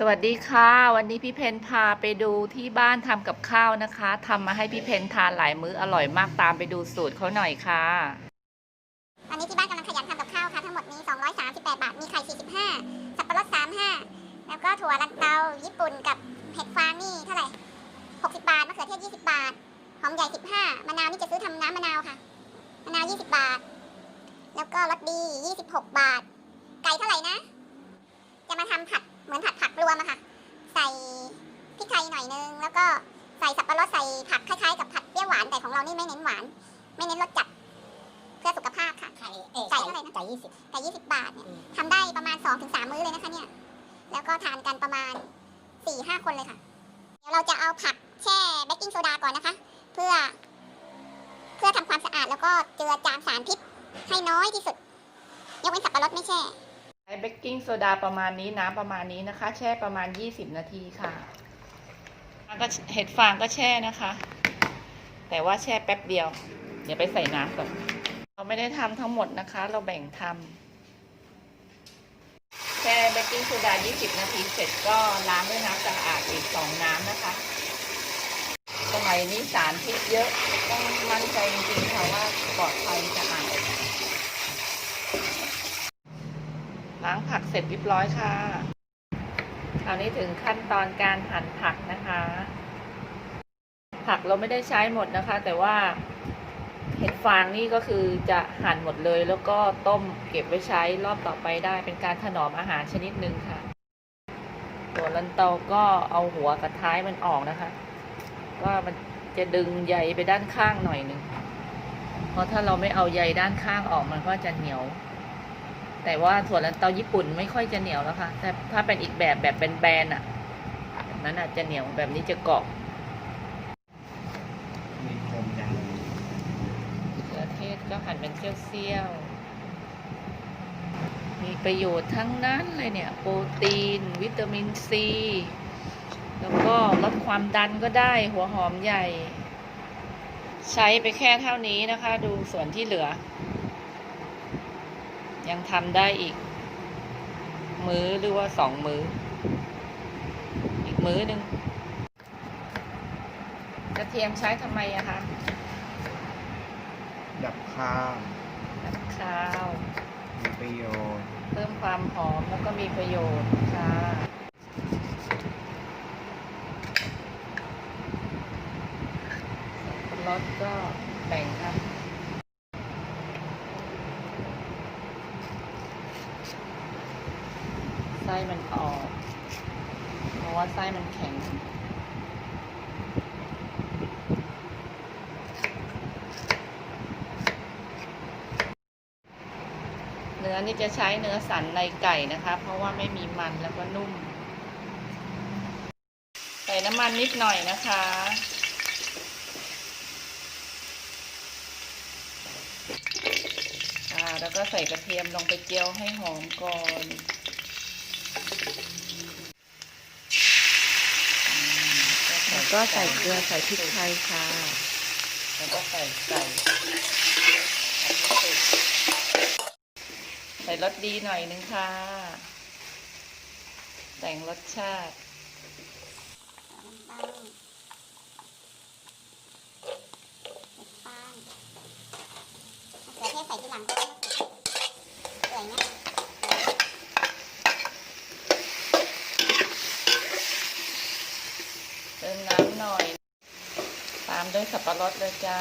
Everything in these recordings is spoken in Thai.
สวัสดีค่ะ วันนี้พี่เพนพาไปดูที่บ้านทำกับข้าวนะคะ ทำมาให้พี่เพนทานหลายมื้ออร่อยมากตามไปดูสูตรเขาหน่อยค่ะตอนนี้ที่บ้านกำลังขยันทำกับข้าวค่ะ ทั้งหมดมี238 บาท มีไข่ 45 สับปะรด 35 แล้วก็ถั่วลันเตา ญี่ปุ่นกับเห็ดฟางนี่เท่าไหร่ 60 บาท มะเขือเทศ 20 บาท หอมใหญ่ 15 มะนาวนี่จะซื้อทำน้ำมะนาวค่ะ มะนาว 20 บาท แล้วก็รสดี 26 บาท ไก่เท่าไหร่นะ จะมาทำผัด เหมือนผัดผักรวมอะค่ะ ใส่พริกไทยหน่อยนึง แล้วก็ใส่สับปะรดใส่ผักคล้ายๆกับผัดเปรี้ยวหวานแต่ของเรานี่ไม่เน้นหวาน ไม่เน้นรสจัด เพื่อสุขภาพค่ะ ไข่เอ้ยไก่เท่าไหร่นะ ไก่ยี่สิบไก่ยี่สิบบาทเนี่ยอืม ทำได้ประมาณ2อถึงสมื้อเลยนะคะเนี่ย แล้วก็ทานกันประมาณ4ี่ห้าคนเลยค่ะ เดี๋ยวเราจะเอาผักแช่เบกกิ้งโซดาก่อนนะคะ เพื่อ เพื่อทำความสะอาดแล้วก็เจือจางสารพิษให้น้อยที่สุด ยกเว้นสับปะรดไม่แช่ ใช้เบกกิ้งโซดาประมาณนี้น้ำประมาณนี้นะคะ แช่ประมาณ 20 นาทีค่ะก็เห็ดฟางก็แช่นะคะ แต่ว่าแช่แป๊บเดียว เดี๋ยวไปใส่น้ำก่อน เราไม่ได้ทำทั้งหมดนะคะ เราแบ่งทำแช่เบกกิ้งโซดา 20 นาทีเสร็จก็ล้างด้วยน้ำสะอาดอีกสองน้ำนะคะสมัยนี้สารพิษเยอะต้องมั่นใจจริงๆค่ะว่าปลอดภัยสะอาด ล้างผักเสร็จเรียบร้อยค่ะคราวนี้ถึงขั้นตอนการหั่นผักนะคะ ผักเราไม่ได้ใช้หมดนะคะ แต่ว่าเห็ดฟางนี่ก็คือจะหั่นหมดเลย แล้วก็ต้มเก็บไว้ใช้รอบต่อไปได้ เป็นการถนอมอาหารชนิดหนึ่งค่ะตัวลันเตาก็เอาหัวกับท้ายมันออกนะคะ ว่ามันจะดึงใยไปด้านข้างหน่อยหนึ่งเพราะถ้าเราไม่เอาใยด้านข้างออกมันก็จะเหนียว แต่ว่าถั่วลันเตาญี่ปุ่นไม่ค่อยจะเหนียวแล้วค่ะแต่ถ้าเป็นอีกแบบแบบแบนๆอะแบบนั้นอาจจะเหนียวแบบนี้จะเกาะมีคมจังมะเขือเทศก็หั่นเป็นเสี้ยวๆมีประโยชน์ทั้งนั้นเลยเนี่ย โปรตีน วิตามินซี แล้วก็ลดความดันก็ได้หัวหอมใหญ่ ใช้ไปแค่เท่านี้นะคะ ดูส่วนที่เหลือ ยังทำได้อีก มื้อหรือว่าสองมื้อ อีกมื้อหนึ่งกระเทียมใช้ทำไมอะคะ ดับข้าวน้ำข้าว มีประโยชน์เพิ่มความหอมแล้วก็มีประโยชน์ค่ะรสก็แบ่งค่ะ ไส้มันออกเพราะว่าไส้มันแข็ง เนื้อนี่จะใช้เนื้อสันในไก่นะคะ เพราะว่าไม่มีมันแล้วก็นุ่ม ใส่น้ำมันนิดหน่อยนะคะแล้วก็ใส่กระเทียมลงไปเจียวให้หอมก่อนอืม แล้ว ก็ใส่เกลือใส่พริกไทยค่ะ แล้วก็ใส่ไก่ใส่รสดีหน่อยนึงค่ะ แต่งรสชาติ เกลือเทศใส่ทีหลังก็ได้เปื่อยนะ เติมน้ำหน่อย ตามด้วยสับปะรดเลยจ้า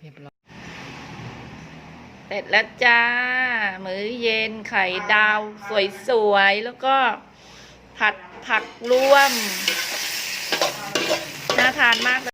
เรียบร้อย เสร็จแล้วจ้า มื้อเย็นไข่ดาว สวยๆ แล้วก็ ผัดผักรวม น่าทานมากเลย